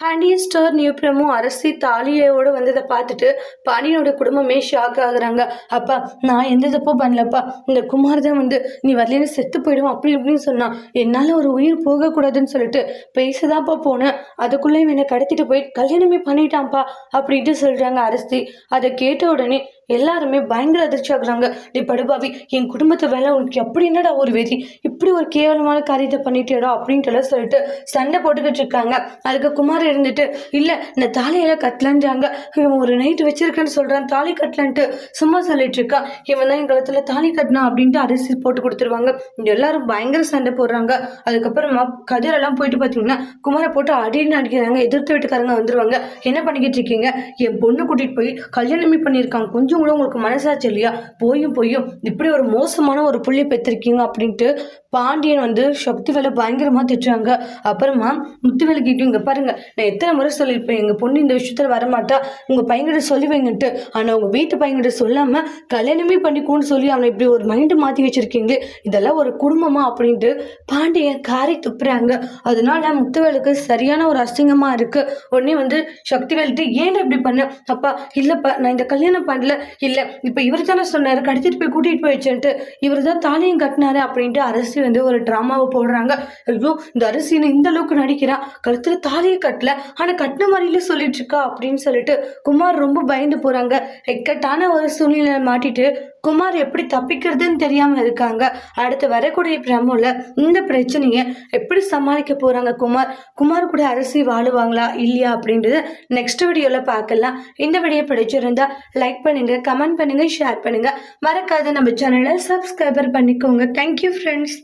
Pandian store new promo Arasi தாலியோட வந்ததை பார்த்துட்டு பாண்டியனோட குடும்பமே ஷாக் ஆகுறாங்க. அப்பா நான் எந்த தப்போ பண்ணலப்பா. இந்த குமார் தான் வந்து நீ வரலன்னு செத்து போயிடும் அப்படி இப்படின்னு சொன்னான். என்னால் ஒரு உயிர் போகக்கூடாதுன்னு சொல்லிட்டு பேசதான்ப்பா போனேன். அதுக்குள்ளே என்னை கடத்திட்டு போய் கல்யாணமே பண்ணிட்டான்ப்பா அப்படின்ட்டு சொல்கிறாங்க அரசி. அதை கேட்ட உடனே எல்லாருமே பயங்கர அதிர்ச்சி ஆகுறாங்க. டி படுபாவி என் குடும்பத்து வேலை உனக்கு எப்படி என்னடா ஒரு வெறி இப்படி ஒரு கேவலமான காரியத்தை பண்ணிட்டேடா அப்படின்ட்டு எல்லாம் சொல்லிட்டு சண்டை போட்டுக்கிட்டு இருக்காங்க. அதுக்கு குமார் இருந்துட்டு இல்லை இந்த தாலியெல்லாம் கட்டலன்றாங்க. இவன் ஒரு நைட்டு வச்சிருக்கேன்னு சொல்கிறான் தாலி கட்டலன்ட்டு சும்மா சொல்லிட்டு இருக்கான் இவன் தான் என் காலத்தில் தாலி கட்டினா அப்படின்ட்டு அரிசி போட்டு கொடுத்துருவாங்க. எல்லாரும் பயங்கர சண்டை போடுறாங்க. அதுக்கப்புறமா கதிரெல்லாம் போயிட்டு பார்த்தீங்கன்னா குமாரை போட்டு அடின்னு அடிக்கிறாங்க. எதிர்த்து வீட்டுக்காரங்க வந்துருவாங்க. என்ன பண்ணிக்கிட்டு இருக்கீங்க? என் பொண்ணு கூட்டிகிட்டு போய் கல்யாணமே பண்ணியிருக்காங்க கொஞ்சம் கூட உங்களுக்கு மனசாச்சு இல்லையா? போயும் போயும். இப்படி ஒரு மோசமான ஒரு புள்ளி பெற்றிருக்கீங்க அப்படின்ட்டு பாண்டியன் வந்து சக்தி வேலை பயங்கரமாக திட்டுறாங்க. அப்புறமா முத்துவேலை கிட்ட இங்கே பாருங்கள் நான் எத்தனை முறை சொல்லியிருப்பேன் எங்கள் பொண்ணு இந்த விஷயத்தில் வரமாட்டா உங்கள் பையன்கிட்ட சொல்லி வைங்கன்ட்டு. ஆனால் உங்கள் வீட்டு பையன்கிட்ட சொல்லாமல் கல்யாணமே பண்ணிக்கோன்னு சொல்லி அவனை இப்படி ஒரு மைண்டு மாற்றி வச்சுருக்கீங்களே இதெல்லாம் ஒரு குடும்பமா அப்படின்ட்டு பாண்டியன் காரை துப்புறாங்க. அதனால முத்துவேலுக்கு சரியான ஒரு அசிங்கமாக இருக்குது உடனே வந்து சக்தி ஏன் இப்படி பண்ண? அப்பா இல்லைப்பா நான் இந்த கல்யாணம் பண்ணல. இல்லை இப்போ இவர் தானே சொன்னார் கடத்திட்டு போய் கூட்டிகிட்டு போய் வச்சேன்ட்டு. இவர் தான் தாலியும் கட்டினாரு அப்படின்ட்டு அரசு வந்து ஒரு ட்ராமாவை போடுறாங்க. ஐயோ இந்த அரிசின்னு இந்த அளவுக்கு நடிக்கிறா? கழுத்தில் தாலியை கட்டல. ஆனால் கட்டின மாதிரிலே சொல்லிட்டு இருக்கா அப்படின்னு சொல்லிட்டு குமார் ரொம்ப பயந்து போகிறாங்க இக்கட்டான ஒரு சூழ்நிலை மாட்டிட்டு குமார் எப்படி தப்பிக்கிறதுன்னு தெரியாமல் இருக்காங்க. அடுத்து வரக்கூடிய பிரமோல இந்த பிரச்சனையை எப்படி சமாளிக்க போகிறாங்க குமார்? குமார் கூட அரசி வாழுவாங்களா? இல்லையா அப்படின்றத நெக்ஸ்ட் வீடியோவில் பார்க்கலாம். இந்த வீடியோ பிடிச்சிருந்தா லைக் பண்ணுங்க கமெண்ட் பண்ணுங்க ஷேர் பண்ணுங்க. மறக்காத நம்ம சேனலை சப்ஸ்கிரைபர் பண்ணிக்கோங்க. Thank you friends